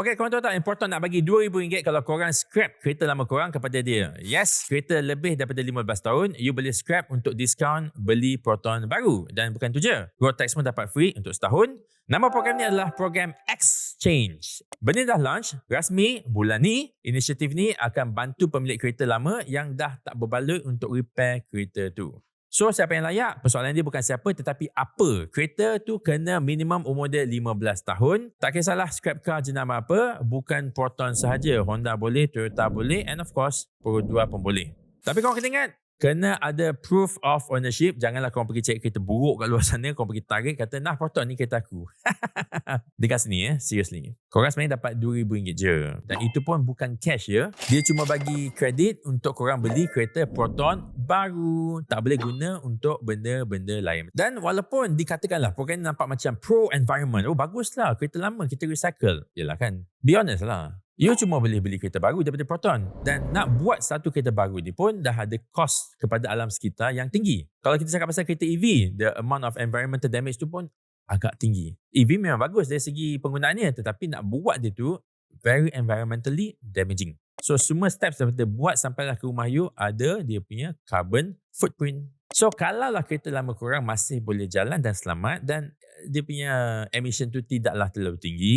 Okey, korang tahu tak important nak bagi RM2,000 kalau korang scrap kereta lama korang kepada dia. Yes, kereta lebih daripada 15 tahun, you boleh scrap untuk diskaun beli Proton baru. Dan bukan tu je, road tax pun dapat free untuk setahun. Nama program ni adalah program Exchange. Benda dah launch rasmi bulan ni. Inisiatif ni akan bantu pemilik kereta lama yang dah tak berbaloi untuk repair kereta tu. So siapa yang layak? Persoalan dia bukan siapa tetapi apa. Kereta tu kena minimum umur dia 15 tahun. Tak kisahlah scrap car jenama apa. Bukan Proton sahaja. Honda boleh, Toyota boleh and of course 2 pun boleh. Tapi korang kena ingat, kena ada proof of ownership. Janganlah korang pergi cek kereta buruk kat luar sana. Korang pergi tarik kata, nah Proton ni kereta aku. Dekat sini ya, seriously. Korang sebenarnya dapat RM2,000 je. Dan itu pun bukan cash ya. Dia cuma bagi kredit untuk korang beli kereta Proton baru. Tak boleh guna untuk benda-benda lain. Dan walaupun dikatakanlah program nampak macam pro-environment. Oh baguslah kereta lama kita recycle. Yelah kan. Be honest lah. You cuma boleh beli kereta baru daripada Proton. Dan nak buat satu kereta baru ni pun dah ada cost kepada alam sekitar yang tinggi. Kalau kita cakap pasal kereta EV, the amount of environmental damage tu pun agak tinggi. EV memang bagus dari segi penggunaannya tetapi nak buat dia tu very environmentally damaging. So semua steps daripada buat sampailah ke rumah you ada dia punya carbon footprint. So kalau lah kereta lama korang masih boleh jalan dan selamat dan dia punya emission tu tidaklah terlalu tinggi,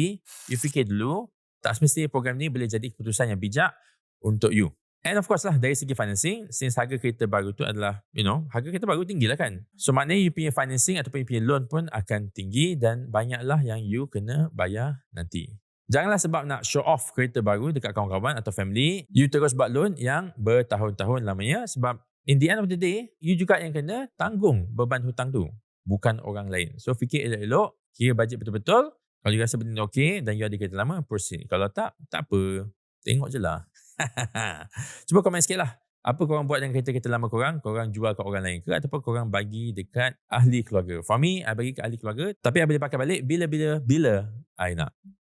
you fikir dulu tak semestinya program ni boleh jadi keputusan yang bijak untuk you. And of course lah dari segi financing, since harga kereta baru tu adalah, you know, harga kereta baru tinggi lah kan. So maknanya you punya financing ataupun you punya loan pun akan tinggi dan banyaklah yang you kena bayar nanti. Janganlah sebab nak show off kereta baru dekat kawan-kawan atau family, you terus buat loan yang bertahun-tahun lamanya sebab in the end of the day, you juga yang kena tanggung beban hutang tu. Bukan orang lain. So fikir elok-elok, kira bajet betul-betul, kalau you rasa benda ni okey dan you ada kereta lama, proceed. Kalau tak, tak apa. Tengok je lah. Cuba komen sikit lah. Apa korang buat dengan kereta-kereta lama korang? Korang jual kat orang lain ke? Ataupun korang bagi dekat ahli keluarga? For me, I bagi ke ahli keluarga. Tapi I boleh pakai balik bila-bila bila I nak.